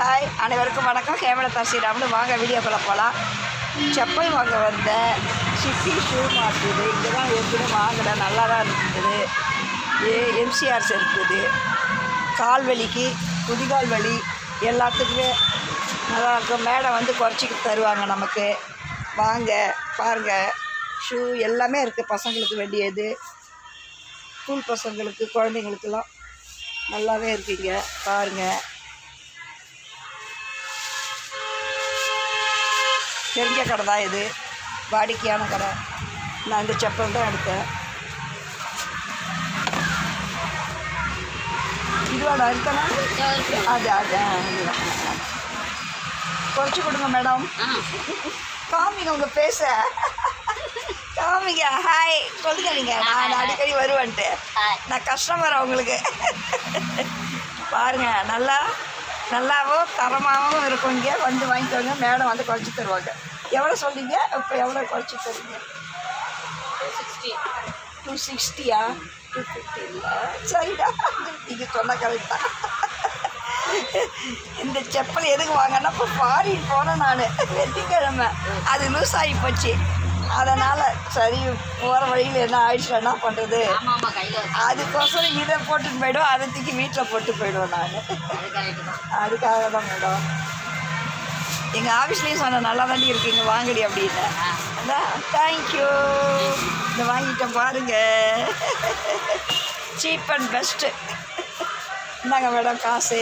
Hi அனைவருக்கும் வணக்கம். ஹேமலதா ஸ்ரீராம்னு. வாங்க வீடியோக்குள்ளே போகலாம் செப்பல் வாங்க வந்த சிட்டி ஷூ மாற்றுது இங்கே தான் ஏற்கனவே வாங்கினேன். நல்லா தான் இருக்குது. ஏ எம்சிஆர்ஸ் இருக்குது. கால் வலிக்கு குதிகால் வலி எல்லாத்துக்குமே நல்லா இருக்கும். மேடம் வந்து குறைச்சிக்கு தருவாங்க நமக்கு. வாங்க பாருங்கள் ஷூ எல்லாமே இருக்குது பசங்களுக்கு வேண்டியது. ஸ்கூல் பசங்களுக்கு குழந்தைங்களுக்கெல்லாம் நல்லாவே இருக்கீங்க பாருங்கள் தெரிஞ்ச கடை தான் இது. வாடிக்கையான கடை. நான் இந்த செப்பல் தான் எடுத்தேன். இதுவாடா இருக்கனா அது அது. குறைச்சி கொடுங்க மேடம். காமிங்க உங்கள் பேச காமிங்க ஹாய் சொல்லுங்க நீங்கள் நான் அடிக்கடி வருவேன்ட்டு. நான் கஸ்டமர் அவங்களுக்கு பாருங்க நல்லா நல்லாவும் தரமாகவும் இருக்கும் இங்கே. வந்து வாங்கிக்கோங்க மேடம் வந்து குறைச்சி தருவாங்க. எவ்வளோ சொல்றீங்க? இப்போ எவ்வளோ குறைச்சி தருவீங்க? டூ சிக்ஸ்டியா டூ ஃபிஃப்டி இல்லை சரிடா. நீங்கள் சொன்ன கரெக்ட். தான் இந்த செப்பல் எதுக்கு வாங்கன்னா இப்போ ஃபாரின் போனேன் நான். வெள்ளிக்கிழமை. அது லூஸ் ஆகி போச்சு. அதனால் சரி போகிற வழியில் என்ன ஆயிடுச்சு என்ன பண்ணுறது அதுக்கோசரம் இதை போட்டுட்டு போயிடுவோம் அதை தூக்கி வீட்டில் போட்டு போயிடுவேன் நான். அதுக்காக தான் மேடம். எங்கள் ஆஃபீஸ்லேயும் சொன்ன நல்லா தாண்டி இருக்கீங்க வாங்கடி அப்படின்னு. அதான் தேங்க்யூ இந்த வாங்கிட்டேன் பாருங்க. Cheap and best. இந்தாங்க மேடம் காசு.